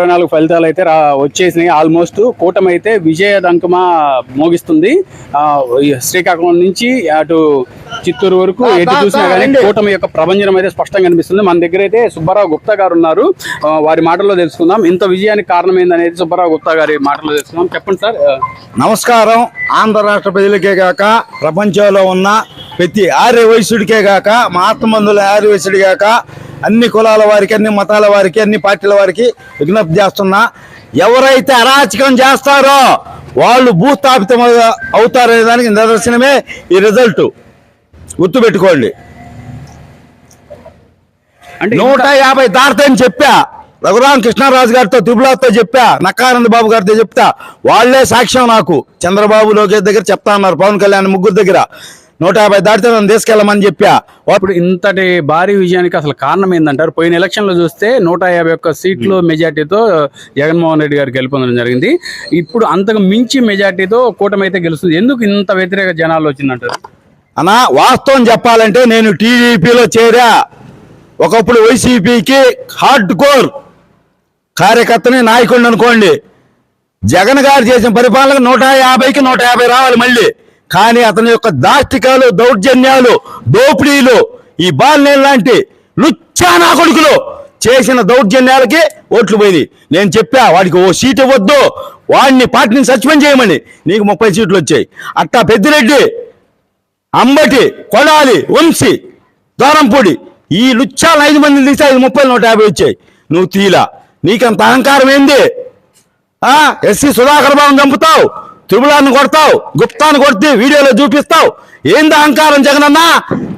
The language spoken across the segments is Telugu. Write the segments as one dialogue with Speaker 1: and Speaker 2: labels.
Speaker 1: ఇరవై నాలుగు ఫలితాలు అయితే రా వచ్చేసినాయి. ఆల్మోస్ట్ కూటమి అయితే విజయ దంకమా మోగిస్తుంది. శ్రీకాకుళం నుంచి అటు చిత్తూరు వరకు ఎటు చూసినా కానీ కూటమి యొక్క ప్రభంజనం అయితే స్పష్టంగా కనిపిస్తుంది. మన దగ్గర అయితే సుబ్బారావు గుప్తా గారు ఉన్నారు. వారి మాటల్లో తెలుసుకుందాం. ఇంత విజయానికి కారణం ఏందనేది సుబ్బారావు గుప్తా గారి మాటల్లో తెలుసుకుందాం. చెప్పండి సార్.
Speaker 2: నమస్కారం. ఆంధ్ర రాష్ట్ర ప్రజలకే గాక ప్రపంచంలో ఉన్న ప్రతి ఆర్య వయసుడికే గాక మహాత్మందుల ఆర్య వయసుడి గాక అన్ని కులాల వారికి అన్ని మతాల వారికి అన్ని పార్టీల వారికి విజ్ఞప్తి చేస్తున్నా ఎవరైతే అరాచకం చేస్తారో వాళ్ళు భూస్థాపితం అవుతారనే దానికి నిదర్శనమే ఈ రిజల్ట్. గుర్తుపెట్టుకోండి. నూట యాభై దాటుతాయని చెప్పా రఘురామ కృష్ణరాజు గారితో త్రిపులతో చెప్పా నక్కానంద బాబు గారితో చెప్తా వాళ్ళే సాక్ష్యం నాకు. చంద్రబాబు లోకేష్ దగ్గర చెప్తా అన్నారు పవన్ కళ్యాణ్ ముగ్గురు దగ్గర. నూట యాభై దాటితే నన్ను తీసుకెళ్ళమని చెప్పా.
Speaker 1: ఇప్పుడు ఇంతటి భారీ విజయానికి అసలు కారణం ఏందంటారు? పోయిన ఎలక్షన్లో చూస్తే నూట యాభై ఒక్క సీట్లు మెజార్టీతో జగన్మోహన్ రెడ్డి గారు గెలుపొందడం జరిగింది. ఇప్పుడు అంతకు మించి మెజార్టీతో కూటమి అయితే గెలుస్తుంది. ఎందుకు ఇంత వ్యతిరేక జనాలు వచ్చిందంటారు?
Speaker 2: అనా వాస్తవం చెప్పాలంటే నేను టీడీపీలో చేరా. ఒకప్పుడు వైసీపీకి హార్డ్ కోర్ కార్యకర్తని నాయకుడిని అనుకోండి. జగన్ గారు చేసిన పరిపాలన నూట యాభైకి నూట యాభై రావాలి మళ్ళీ. కానీ అతని యొక్క దాష్టికాలు దౌర్జన్యాలు దోపిడీలు ఈ బాలినేని లాంటి లుచ్చానా కొడుకులు చేసిన దౌర్జన్యాలకి ఓట్లు పోయినాయి. నేను చెప్పా వాడికి ఓ సీట్ ఇవ్వద్దు వాడిని పార్టీని సస్పెండ్ చేయమని. నీకు ముప్పై సీట్లు వచ్చాయి. అట్టా పెద్దిరెడ్డి అంబటి కొడాలి వంశీ దూరంపూడి ఈ లుచ్చాలు ఐదు మంది తీసి ఐదు ముప్పై నూట యాభై వచ్చాయి. నువ్వు తీలా. నీకంత అహంకారం ఏంది? ఎస్సీ సుధాకర్ బాబు చంపుతావు. త్రిపులాన్ని కొడతావు గుప్తాన్ని కొడితే వీడియోలో చూపిస్తావు. ఏంది అహంకారం జగనన్న?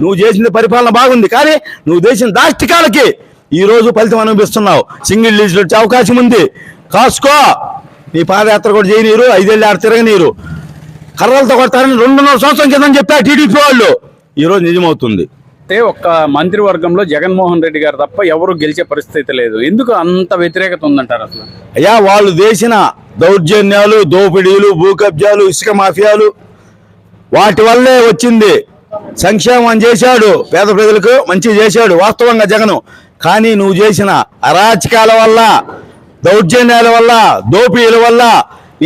Speaker 2: నువ్వు చేసిన పరిపాలన బాగుంది కానీ నువ్వు చేసిన దాష్టికాలకి ఈ రోజు ఫలితం అనుభవిస్తున్నావు. సింగిల్ లీజులు వచ్చే అవకాశం ఉంది. కాసుకో. నీ పాదయాత్ర కూడా చేయనీరు ఐదేళ్ళు ఆడ తిరగనీరు కర్రలతో కొడతారని రెండున్నర సంవత్సరం కిందని చెప్పా టీడీపీ వాళ్ళు. ఈరోజు నిజమవుతుంది.
Speaker 1: అయితే ఒక్క మంత్రివర్గంలో జగన్మోహన్ రెడ్డి గారు తప్ప ఎవరు గెలిచే పరిస్థితి లేదు. ఎందుకు అంత వ్యతిరేకత ఉందంటారు అసలు?
Speaker 2: అయ్యా వాళ్ళు చేసిన దౌర్జన్యాలు దోపిడీలు భూ కబ్జాలు ఇసుక మాఫియాలు వాటి వల్లే వచ్చింది. సంక్షేమం చేశాడు పేద ప్రజలకు మంచి చేశాడు వాస్తవంగా జగను. కానీ నువ్వు చేసిన అరాచకాల వల్ల దౌర్జన్యాల వల్ల దోపిడీల వల్ల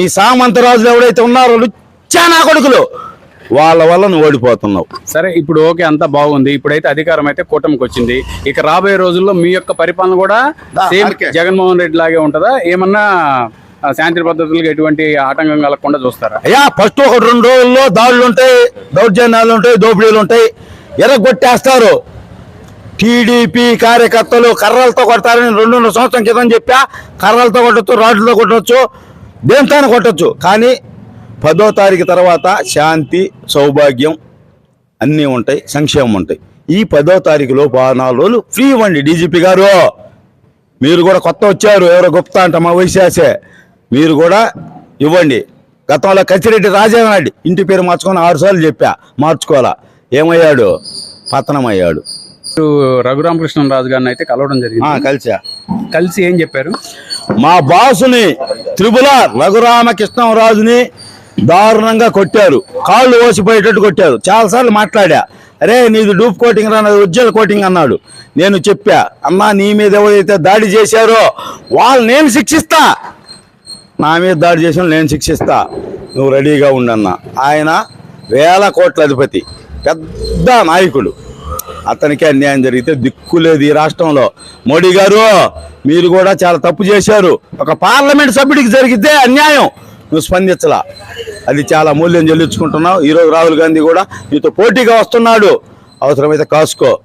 Speaker 2: ఈ సామంతరాజులు ఎవరైతే ఉన్నారో లుచ్చానా కొడుకులు. వాళ్ళ వల్ల నువ్వు ఓడిపోతున్నావు.
Speaker 1: సరే ఇప్పుడు ఓకే అంతా బాగుంది. ఇప్పుడైతే అధికారం అయితే కూటమికి వచ్చింది. ఇక రాబోయే రోజుల్లో మీ యొక్క పరిపాలన కూడా సేమ్. జగన్మోహన్ రెడ్డి లాగే ఉంటుందా? ఏమన్నా శాంతి పద్ధతులకు ఎటువంటి ఆటంకం కలగకుండా చూస్తారా?
Speaker 2: అయ్యా ఫస్ట్ ఒక రెండు రోజుల్లో దాడులు ఉంటాయి దౌర్జన్యాలు ఉంటాయి దోపిడీలు ఉంటాయి. ఎర్రగొట్టేస్తారు. టీడీపీ కార్యకర్తలు కర్రలతో కొడతారని రెండున్నర సంవత్సరం క్రితం చెప్పా. కర్రలతో కొట్టచ్చు రాడ్లతో కొట్టచ్చు దేంతో కొట్టచ్చు. కానీ పదో తారీఖు తర్వాత శాంతి సౌభాగ్యం అన్నీ ఉంటాయి సంక్షేమం ఉంటాయి. ఈ పదో తారీఖులో నాలుగు రోజులు ఫ్రీ ఇవ్వండి డీజీపీ గారు. మీరు కూడా కొత్త వచ్చారు ఎవరో గుప్తా అంట మా వైశాసే. మీరు కూడా ఇవ్వండి. గతంలో కచ్చిరెడ్డి రాజానాయుడు ఇంటి పేరు మార్చుకొని ఆరు సార్లు చెప్పా మార్చుకోవాలా? ఏమయ్యాడు? పతనం అయ్యాడు
Speaker 1: ఇప్పుడు రఘురామకృష్ణరాజు గారిని అయితే కలవడం జరిగింది.
Speaker 2: కలిసా?
Speaker 1: కలిసి ఏం చెప్పారు?
Speaker 2: మా బాసుని త్రిపుల రఘురామకృష్ణరాజుని దారుణంగా కొట్టారు. కాళ్ళు ఓసిపోయేటట్టు కొట్టారు. చాలాసార్లు మాట్లాడా. అరే నీది డూప్ కోటింగ్ రా నాది కోటింగ్ అన్నాడు. నేను చెప్పా అమ్మా నీ మీద ఎవరైతే దాడి చేశారో వాళ్ళు నేను శిక్షిస్తా. నా మీద దాడి చేసిన నేను శిక్షిస్తా. నువ్వు రెడీగా ఉండన్న. ఆయన వేల కోట్ల అధిపతి పెద్ద నాయకుడు. అతనికి అన్యాయం జరిగితే దిక్కు లేదు ఈ రాష్ట్రంలో. మోడీ గారు మీరు కూడా చాలా తప్పు చేశారు. ఒక పార్లమెంట్ సభ్యుడికి జరిగితే అన్యాయం. నువ్వు స్పందించలా. అది చాలా మూల్యం చెల్లించుకుంటున్నావు. ఈరోజు రాహుల్ గాంధీ కూడా నీతో పోటీగా వస్తున్నాడు. అవసరమైతే కాసుకో.